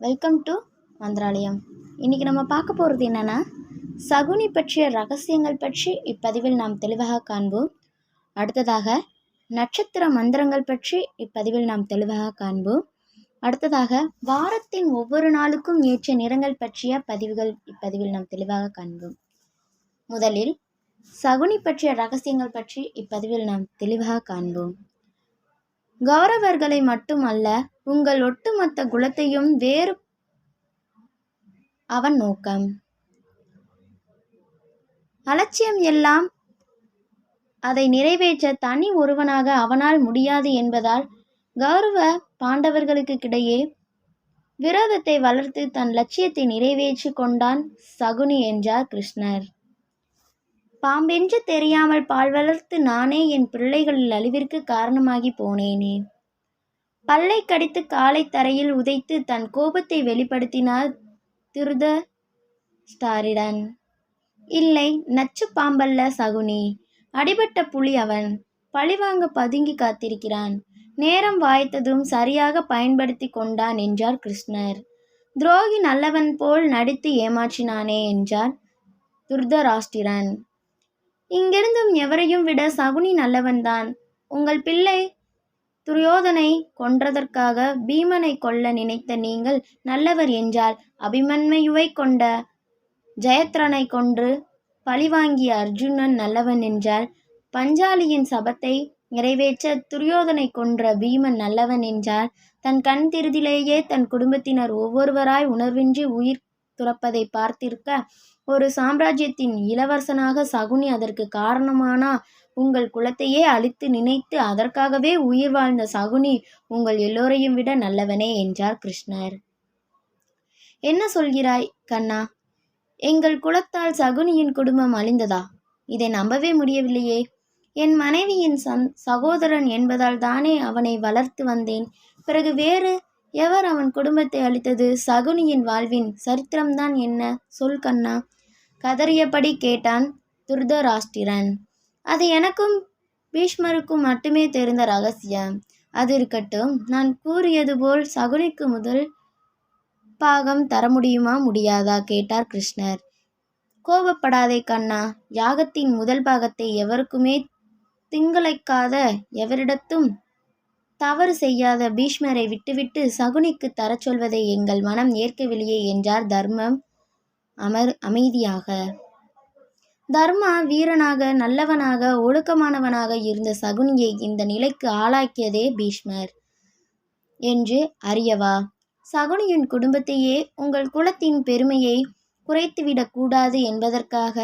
Welcome to Mantralayam. இன்றைக்கி நம்ம பார்க்க போகிறது என்னென்னா சகுனி பற்றிய ரகசியங்கள் பற்றி இப்பதிவில் நாம் தெளிவாக காண்போம். அடுத்ததாக நட்சத்திர மந்திரங்கள் பற்றி இப்பதிவில் நாம் தெளிவாக காண்போம். அடுத்ததாக வாரத்தின் ஒவ்வொரு நாளுக்கும் ஏற்ற நிறங்கள் பற்றிய பதிவுகள் இப்பதிவில் நாம் தெளிவாக காண்போம். முதலில் சகுனி பற்றிய ரகசியங்கள் பற்றி இப்பதிவில் நாம் தெளிவாக காண்போம். கௌரவர்களை மட்டுமல்ல உங்கள் ஒட்டுமொத்த குலத்தையும் வேறு அவன் நோக்கம். அலட்சியம் எல்லாம் அதை நிறைவேற்ற தனி ஒருவனாக அவனால் முடியாது என்பதால் கௌரவ பாண்டவர்களுக்கு கிடையே விரோதத்தை வளர்த்து தன் லட்சியத்தை நிறைவேற்றி கொண்டான் சகுனி என்றார் கிருஷ்ணர். பாம்பென்று தெரியாமல் பால் வளர்த்து நானே என் பிள்ளைகளில் அழிவிற்கு காரணமாகி போனேனே. பல்லை கடித்து காலை தரையில் உதைத்து தன் கோபத்தை வெளிப்படுத்தினார் திருத ஸ்டாரிடன். இல்லை நச்சு பாம்பல்ல சகுனி. அடிபட்ட புலி அவன். பழிவாங்க பதுங்கி காத்திருக்கிறான். நேரம் வாய்த்ததும் சரியாக பயன்படுத்தி கொண்டான் என்றார் கிருஷ்ணர். துரோகி நல்லவன் போல் நடித்து ஏமாற்றினானே என்றார் துர்தராஷ்டிரன். இங்கிருந்தும் எவரையும் விட சகுனி நல்லவன்தான். உங்கள் பிள்ளை துரியோதனை கொன்றதற்காக பீமனை கொல்ல நினைத்த நீங்கள் நல்லவர் என்றால் அபிமன்மையுவை கொண்ட ஜெயத்ரனை கொன்று பழிவாங்கிய அர்ஜுனன் நல்லவன் என்றால் பஞ்சாலியின் சபத்தை நிறைவேற்ற துரியோதனை கொன்ற பீமன் நல்லவன் என்றால் தன் கண் திருதிலேயே தன் குடும்பத்தினர் ஒவ்வொருவராய் உணர்வின்றி உயிர் துறப்பதை பார்த்திருக்க ஒரு சாம்ராஜ்யத்தின் இளவரசனாக சகுனி அதற்கு காரணமானா? உங்கள் குலத்தையே அழித்து நினைத்து அதற்காகவே உயிர் வாழ்ந்த சகுனி உங்கள் எல்லோரையும் விட நல்லவனே என்றார் கிருஷ்ணர். என்ன சொல்கிறாய் கண்ணா? எங்கள் குலத்தால் சகுனியின் குடும்பம் அழிந்ததா? இதை நம்பவே முடியவில்லையே. என் மனைவியின் சந் சகோதரன் என்பதால் தானே அவனை வளர்த்து வந்தேன். பிறகு வேறு எவர் அவன் குடும்பத்தை அளித்தது சகுனியின் வாழ்வின் சரித்திரம்தான் என்ன? சொல் கண்ணா. கதறியபடி கேட்டான் துர்தராஷ்டிரன். அது எனக்கும் பீஷ்மருக்கும் மட்டுமே தெரிந்த ரகசியம். அது இருக்கட்டும். நான் கூறியது போல் சகுனிக்கு முதல் பாகம் தர முடியுமா முடியாதா? கேட்டார் கிருஷ்ணர். கோபப்படாதே கண்ணா. யாகத்தின் முதல் பாகத்தை எவருக்குமே திங்களைக்காத எவரிடத்தும் தவறு செய்யாத பீஷ்மரை விட்டுவிட்டு சகுனிக்கு தரச் சொல்வதை எங்கள் மனம் ஏற்கவில்லையே என்றார் தர்மம் அமர் அமைதியாக. தர்மா வீரனாக நல்லவனாக ஒழுக்கமானவனாக இருந்த சகுனியை இந்த நிலைக்கு ஆளாக்கியதே பீஷ்மர் என்று அறியவா. சகுனியின் குடும்பத்தையே உங்கள் குலத்தின் பெருமையை குறைத்துவிடக்கூடாது என்பதற்காக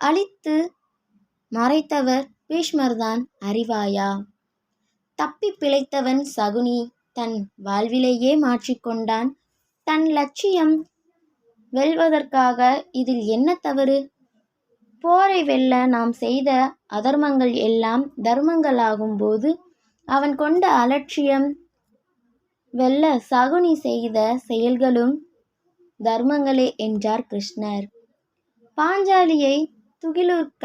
அழித்து மறைத்தவர் பீஷ்மர்தான் அறிவாயா? தப்பி பிழைத்தவன் சகுனி தன் வாழ்விலேயே மாற்றிக்கொண்டான் தன் லட்சியம் வெல்வதற்காக இதில் என்ன தவறு? போரை வெல்ல நாம் செய்த அதர்மங்கள் எல்லாம் தர்மங்களாகும் போது அவன் கொண்ட அலட்சியம் வெல்ல சகுனி செய்த செயல்களும் தர்மங்களே என்றார் கிருஷ்ணர். பாஞ்சாலியை துகிலுர்க்க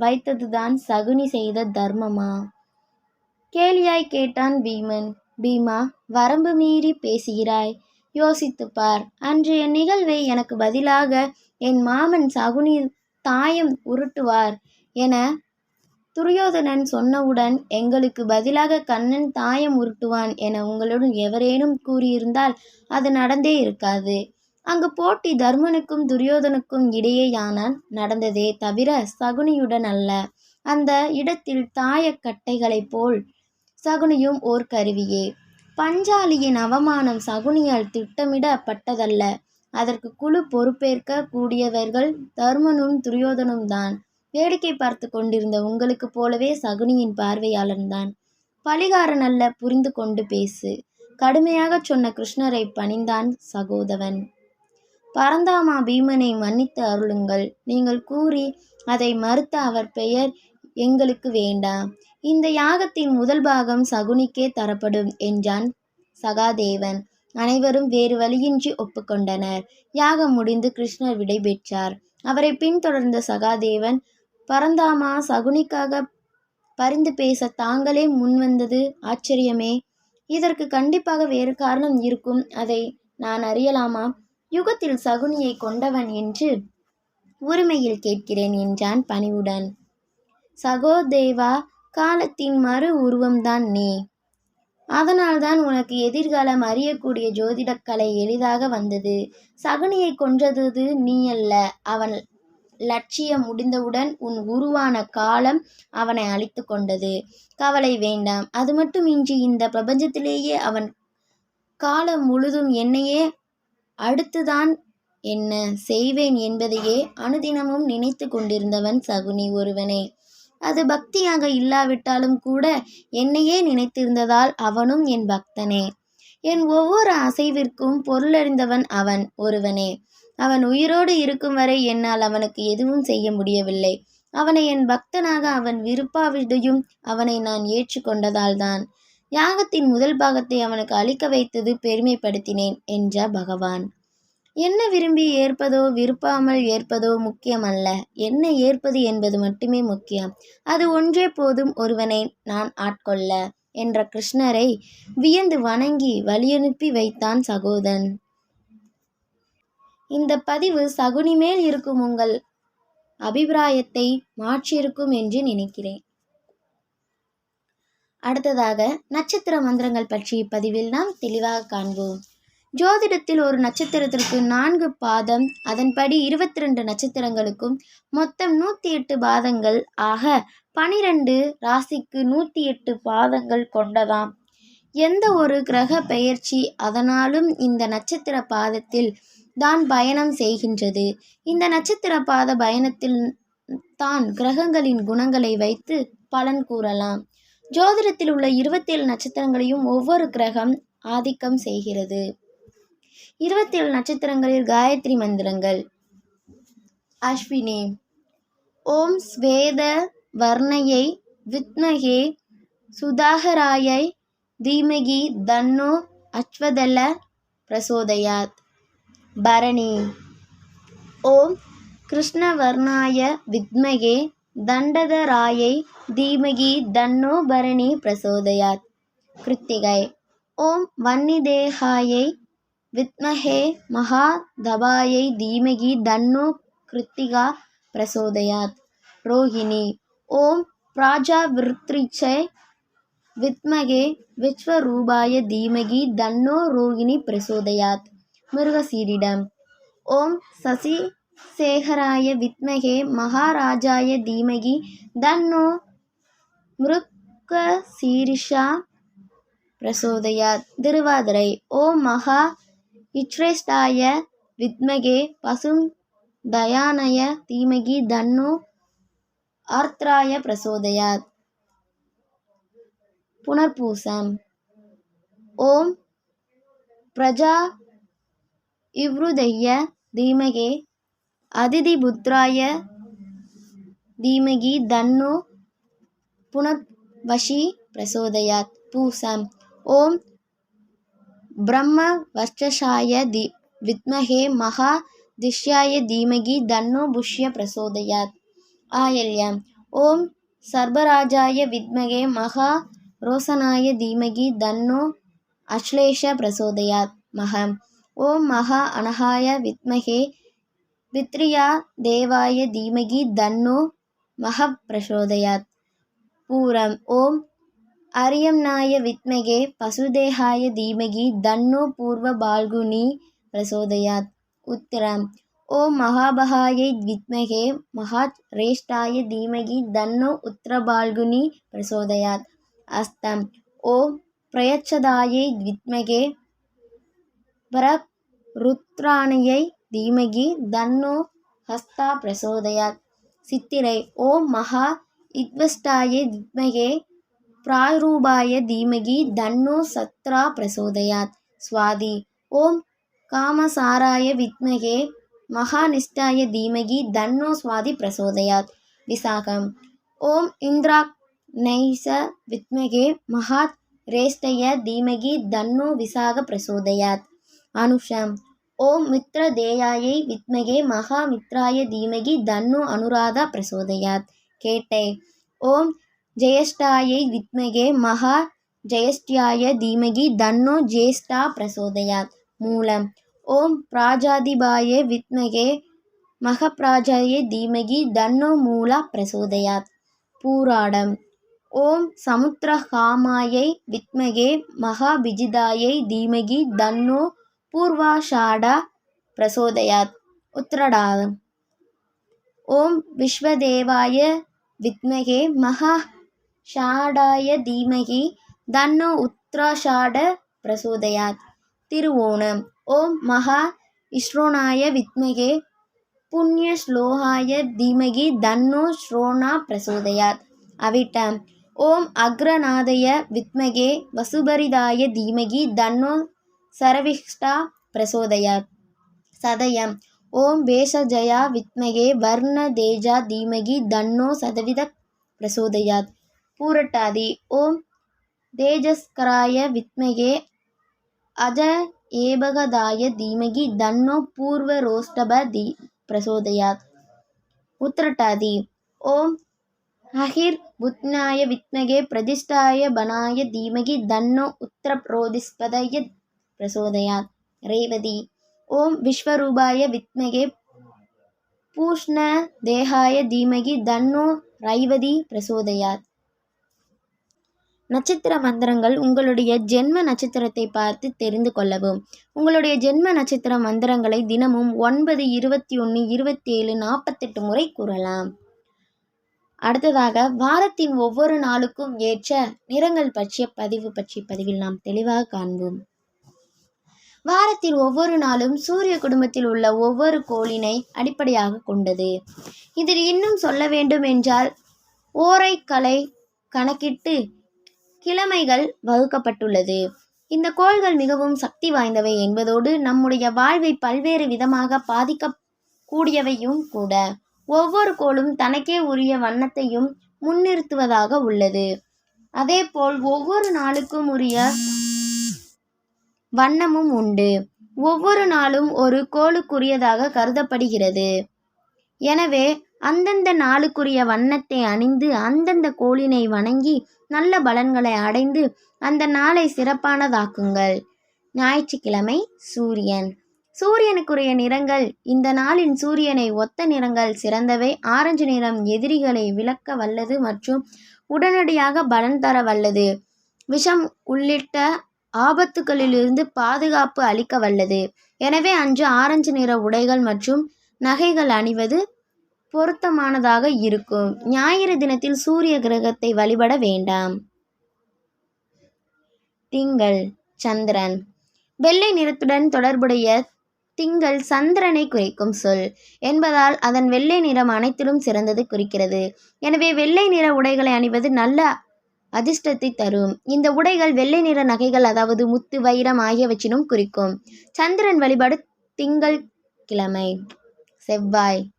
வைத்ததுதான் சகுனி செய்த தர்மமா? கேலியாய் கேட்டான் பீமன். பீமா வரம்பு மீறி பேசுகிறாய். யோசித்து பார். அன்றைய நிகழ்வை எனக்கு பதிலாக என் மாமன் சகுனி தாயம் உருட்டுவார் என துரியோதனன் சொன்னவுடன் எங்களுக்கு பதிலாக கண்ணன் தாயம் உருட்டுவான் என உங்களுடன் எவரேனும் கூறியிருந்தால் அது நடந்தே இருக்காது. அங்கு போட்டி தர்மனுக்கும் துரியோதனுக்கும் இடையேயானால் நடந்ததே தவிர சகுனியுடன் அல்ல. அந்த இடத்தில் தாயக்கட்டைகளைப் போல் சகுனியும் ஓர் கருவியே. பஞ்சாலியின் அவமானம் சகுனியால் திட்டமிடப்பட்டதல்ல. அதற்கு குழு பொறுப்பேற்க கூடியவர்கள் தர்மனும் துரியோதனும் தான். வேடிக்கை பார்த்து கொண்டிருந்த உங்களுக்கு போலவே சகுனியின் பார்வையாளன்தான் பலிகாரன் அல்ல புரிந்து கொண்டு பேசு. கடுமையாகச் சொன்ன கிருஷ்ணரை பணிந்தான் சகோதவன். பரந்தாமா பீமனை மன்னித்து அருளுங்கள். நீங்கள் கூறி அதை மறுத்த அவர் பெயர் எங்களுக்கு வேண்டாம். இந்த யாகத்தின் முதல் பாகம் சகுனிக்கே தரப்படும் என்றான் சகாதேவன். அனைவரும் வேறு வழியின்றி ஒப்புக்கொண்டனர். யாகம் முடிந்து கிருஷ்ணர் விடை பெற்றார். அவரை பின்தொடர்ந்த சகாதேவன் பரந்தாமா சகுனிக்காக பரிந்து பேச தாங்களே முன்வந்தது ஆச்சரியமே. இதற்கு கண்டிப்பாக வேறு காரணம் இருக்கும். அதை நான் அறியலாமா? யுகத்தில் சகுனியை கொண்டவன் என்று உரிமையில் கேட்கிறேன் என்றான் பணிவுடன். சகோதேவா காலத்தின் மறு உருவம்தான் நீ. அதனால்தான் உனக்கு எதிர்காலம் அறியக்கூடிய ஜோதிடக்கலை எளிதாக வந்தது. சகுனியை கொன்றது நீ அல்ல அவன் லட்சியம் முடிந்தவுடன் உன் உருவான காலம் அவனை அழித்து கொண்டது. கவலை வேண்டாம். அது மட்டுமின்றி இந்த பிரபஞ்சத்திலேயே அவன் காலம் முழுதும் என்னையே அடுத்துதான் என்ன செய்வேன் என்பதையே அனுதினமும் நினைத்து கொண்டிருந்தவன் சகுனி ஒருவனே. அது பக்தியாக இல்லாவிட்டாலும் கூட என்னையே நினைத்திருந்ததால் அவனும் என் பக்தனே. என் ஒவ்வொரு அசைவிற்கும் பொருளறிந்தவன் அவன் ஒருவனே. அவன் உயிரோடு இருக்கும் வரை என்னால் அவனுக்கு எதுவும் செய்ய முடியவில்லை. அவனை என் பக்தனாக அவன் விருப்பாவிடையும் அவனை நான் ஏற்றுக்கொண்டதால்தான் யாகத்தின் முதல் பாகத்தை அவனுக்கு அளிக்க வைத்தது பெருமைப்படுத்தினேன் என்ற பகவான். என்ன விரும்பி ஏற்பதோ விருப்பாமல் ஏற்பதோ முக்கியமல்ல. என்ன ஏற்பது என்பது மட்டுமே முக்கியம். அது ஒன்றே போதும் ஒருவனை நான் ஆட்கொள்ள என்ற கிருஷ்ணரை வியந்து வணங்கி வழியனுப்பி வைத்தான் சகோதரன். இந்த பதிவு சகுனி மேல் இருக்கும் உங்கள் அபிப்பிராயத்தை மாற்றியிருக்கும் என்று நினைக்கிறேன். அடுத்ததாக நட்சத்திர மந்திரங்கள் பற்றி இப்பதிவில் நாம் தெளிவாக காண்போம். ஜோதிடத்தில் ஒரு நட்சத்திரத்திற்கு நான்கு பாதம் அதன்படி இருபத்தி ரெண்டு நட்சத்திரங்களுக்கும் மொத்தம் நூற்றி எட்டு பாதங்கள். ஆக பனிரெண்டு ராசிக்கு நூற்றி எட்டு பாதங்கள் கொண்டதாம். எந்த ஒரு கிரக பெயர்ச்சி அதனாலும் இந்த நட்சத்திர பாதத்தில் தான் பயணம் செய்கின்றது. இந்த நட்சத்திர பாத பயணத்தில் தான் கிரகங்களின் குணங்களை வைத்து பலன் கூறலாம். ஜோதிடத்தில் உள்ள இருபத்தேழு நட்சத்திரங்களையும் ஒவ்வொரு கிரகம் ஆதிக்கம் செய்கிறது. இருபத்தேழு நட்சத்திரங்களில் காயத்ரி மந்திரங்கள். அஸ்வினி ஓம் ஸ்வேத வர்ணையை வித்மகே சுதாகராயை தீமகி தன்னோ அஸ்வதல பிரசோதயாத். பரணி ஓம் கிருஷ்ணவர்ணாய வித்மகே தண்டதராயை தீமகி தன்னோ பரணி பிரசோதயாத். கிருத்திகை ஓம் வன்னிதேகாயை வித்மஹே மகா தபாயை தீமகி தன்னோ கிருத்திகா பிரசோதயாத். ரோஹிணி ஓம் பிராஜாவிருத்ரிச்சை வித்மகே விஸ்வரூபாய தீமகி தன்னோ ரோகிணி பிரசோதயாத். மிருகசீரிடம் ஓம் சசி சேகராய வித்மகே மகாராஜாய தீமகி தன்னோ மிருகசீரிஷா பிரசோதயாத். திருவாதிரை ஓம் மகா இச்ரேஷ்டாய வித்மகே பசும் தயானய தீமகி தன்னோ ஆர்த்ராய பிரசோதயாத். புனர்பூசம். ஓம் பிரஜா இவ்ருதய்ய தீமகே அதிதிபுத்ராய தீமகி தன்னு புனர்வஷி பிரசோதயாத். பூசம். ஓம் பிரம்ம வர்ச்சசாய தி வித்மஹே மகா திஷ்யாய தீமகி தன்னோ புஷ்ய பிரசோதயாத். ஆயல்யம். ஓம் சர்பராஜாய வித்மகே மகா ரோசனாய தீமகி தன்னோ அஸ்லேஷ பிரசோதயாத் மகம். ஓம் மகா அனகாய வித்மகே பித்ரியா தேவாய தீமகி தன்னோ மக பிரசோதயாத். பூரம். ஓம் ආර්යම්නාය විත්මගේ පසුදේහාය දීමගි දන්නෝ పూర్ව බාල්ගුණී ප්‍රසෝදයාත්. උත්තරම් ඕ මහාභායේ විත්මගේ මහත් රේෂ්ඨාය දීමගි දන්නෝ උත්තර බාල්ගුණී ප්‍රසෝදයාත්. අස්තම් ඕ ප්‍රයච්ඡදායේ විත්මගේ වරක් රුත්‍රාණයේ දීමගි දන්නෝ හස්තා ප්‍රසෝදයාත්. සිත්තිරේ ඕ මහා ඉද්වස්ඨායේ විත්මගේ பிராரூபாய தீமகி தன்னோ சத்ரா பிரசோதயாத். ஸ்வாதி ஓம் காமசாராய வித்மகே மகாநிஷ்டாய தீமகி தன்னோ ஸ்வாதி பிரசோதயாத். விசாகம் ஓம் இந்திரா நைச வித்மகே மகாத் ரேஷ்டய தீமகி தன்னோ விசாக பிரசோதயாத். அனுஷம் ஓம் மித்ர தேயாயை வித்மகே மகாமித்ராய தீமகி தன்னோ அனுராதா பிரசோதயாத். கேட்டை ஓம் ஜெயஷ்டாயை வித்மகே மகா ஜெயஷ்டியாய தீமகி தன்னோ ஜேஷ்டா பிரசோதயாத் மூலம். ஓம் பிராஜாதிபாய வித்மகே மகப்பிராஜாய தீமகி தன்னோ மூலா பிரசோதயாத் பூராடம். ஓம் சமுத்திரகாமாயை வித்மகே மகாபிஜிதாயை தீமகி தன்னோ பூர்வாஷாடா பிரசோதயாத் உத்திரடாதம். ஓம் விஸ்வதேவாய வித்மகே மகா ஷாடாய தீமகி தன்னோ உத்ராஷாட பிரசோதயாத் திருவோணம் ஓம் மகா இஸ்ரோனாய வித்மகே புண்ணிய ஸ்லோகாய தீமகி தன்னோ ஸ்ரோணா பிரசோதயாத் அவிட்டம் ஓம் அக்ரநாதய வித்மகே வசுபரிதாய தீமகி தன்னோ சரவிஷ்டா பிரசோதயாத் சதயம் ஓம் பேஷஜயா வித்மகே வர்ண தேஜா தீமகி தன்னோ சதவித பிரசோதயாத் பூரட்டாதி ஓம் தேஜஸ்கராய வித்மகே அஜ ஏபகதாய தீமகி தன்னோ பூர்வரோஷ்டப தி பிரசோதயாத் உத்திரட்டாதி ஓம் அஹிர் புத்னாய வித்மகே பிரதிஷ்டாய பனாய தீமகி தன்னோ உத்திரப்ரோதிஸ்பதய பிரசோதயாத் ரேவதி ஓம் விஸ்வரூபாய வித்மகே பூஷ்ண தேகாய தீமகி தன்னோ ரைவதி பிரசோதயாத் நட்சத்திர மந்திரங்கள் உங்களுடைய ஜென்ம நட்சத்திரத்தை பார்த்து தெரிந்து கொள்ளவும். உங்களுடைய ஜென்ம நட்சத்திர மந்திரங்களை தினமும் ஒன்பது இருபத்தி ஒன்று இருபத்தி ஏழு நாற்பத்தெட்டு முறை கூறலாம். அடுத்ததாக வாரத்தின் ஒவ்வொரு நாளுக்கும் ஏற்ற நிறங்கள் பற்றிய பதிவு பற்றிய பதிவில் நாம் தெளிவாக காண்போம். வாரத்தில் ஒவ்வொரு நாளும் சூரிய குடும்பத்தில் உள்ள ஒவ்வொரு கோளினை அடிப்படையாக கொண்டது. இதில் இன்னும் சொல்ல வேண்டும் என்றால் ஓரைக்கலை கணக்கிட்டு கிழமைகள் வகுக்கப்பட்டுள்ளது. இந்த கோள்கள் மிகவும் சக்தி வாய்ந்தவை என்பதோடு நம்முடைய வாழ்வை பல்வேறு விதமாக பாதிக்கக்கூடியவையும் கூட. ஒவ்வொரு கோளும் தனக்கே உரிய வண்ணத்தையும் முன்னிறுத்துவதாக உள்ளது. அதேபோல் ஒவ்வொரு நாளுக்கும் உரிய வண்ணமும் உண்டு. ஒவ்வொரு நாளும் ஒரு கோளுக்குரியதாக கருதப்படுகிறது. எனவே அந்தந்த நாளுக்குரிய வண்ணத்தை அணிந்து அந்தந்த கோளினை வணங்கி நல்ல பலன்களை அடைந்து அந்த நாளை சிறப்பானதாக்குங்கள். ஞாயிற்றுக்கிழமை சூரியன். சூரியனுக்குரிய நிறங்கள் இந்த நாளின் சூரியனை ஒத்த நிறங்கள் சிறந்தவை. ஆரஞ்சு நிறம் எதிரிகளை விளக்க வல்லது மற்றும் உடனடியாக பலன் தர வல்லது. விஷம் உள்ளிட்ட ஆபத்துகளிலிருந்து பாதுகாப்பு அளிக்க வல்லது. எனவே அன்று ஆரஞ்சு நிற உடைகள் மற்றும் நகைகள் அணிவது பொருத்தமானதாக இருக்கும். ஞாயிறு தினத்தில் சூரிய கிரகத்தை வழிபட வேண்டாம். திங்கள் சந்திரன். வெள்ளை நிறத்துடன் தொடர்புடைய திங்கள் சந்திரனை குறிக்கும் சொல் என்பதால் அதன் வெள்ளை நிறம் அனைத்திலும் சிறந்தது குறிக்கிறது. எனவே வெள்ளை நிற உடைகளை அணிவது நல்ல அதிர்ஷ்டத்தை தரும். இந்த உடைகள் வெள்ளை நிற நகைகள் அதாவது முத்து வைரம் ஆகியவற்றினும் குறிக்கும். சந்திரன் வழிபாடு திங்கள் கிழமை. செவ்வாய்.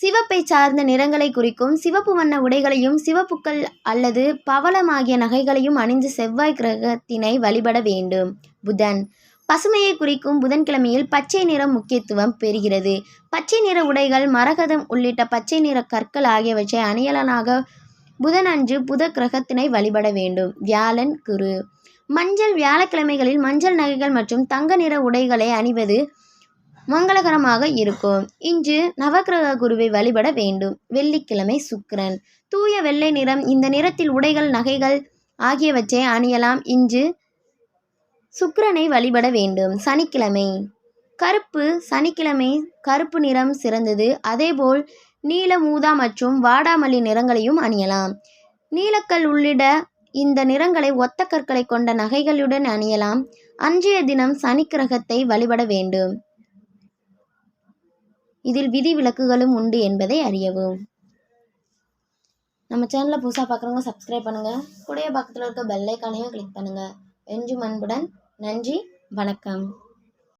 சிவப்பை சார்ந்த நிறங்களை குறிக்கும் சிவப்பு வண்ண உடைகளையும் சிவப்புக்கள் அல்லது பவளம் ஆகிய நகைகளையும் அணிந்து செவ்வாய் கிரகத்தினை வழிபட வேண்டும். புதன். பசுமையை குறிக்கும் புதன்கிழமையில் பச்சை நிறம் முக்கியத்துவம் பெறுகிறது. பச்சை நிற உடைகள் மரகதம் உள்ளிட்ட பச்சை நிற கற்கள் ஆகியவற்றை அணியலனாக புதன் அன்று புத கிரகத்தினை வழிபட வேண்டும். வியாழன் குரு. மஞ்சள் வியாழக்கிழமைகளில் மஞ்சள் நகைகள் மற்றும் தங்க நிற உடைகளை அணிவது மங்களகரமாக இருக்கும். இன்று நவக்கிரக குருவை வழிபட வேண்டும். வெள்ளிக்கிழமை சுக்கிரன். தூய வெள்ளை நிறம் இந்த நிறத்தில் உடைகள் நகைகள் ஆகியவற்றை அணியலாம். இன்று சுக்கிரனை வழிபட வேண்டும். சனிக்கிழமை. கருப்பு சனிக்கிழமை கருப்பு நிறம் சிறந்தது. அதேபோல் நீல மூதா மற்றும் வாடாமல்லி நிறங்களையும் அணியலாம். நீலக்கல் உள்ளிட இந்த நிறங்களை ஒத்த கற்களை கொண்ட நகைகளுடன் அணியலாம். அன்றைய தினம் சனி கிரகத்தை வழிபட வேண்டும். இதில் விதி விலக்குகளும் உண்டு என்பதை அறியவும். நம்ம சேனலை புதுசாக பார்க்குறவங்க சப்ஸ்கிரைப் பண்ணுங்கள் கூடைய பக்கத்தில் இருக்க பெல்லைக்கானையும் கிளிக் பண்ணுங்கள் என்றும் அன்புடன் நன்றி வணக்கம்.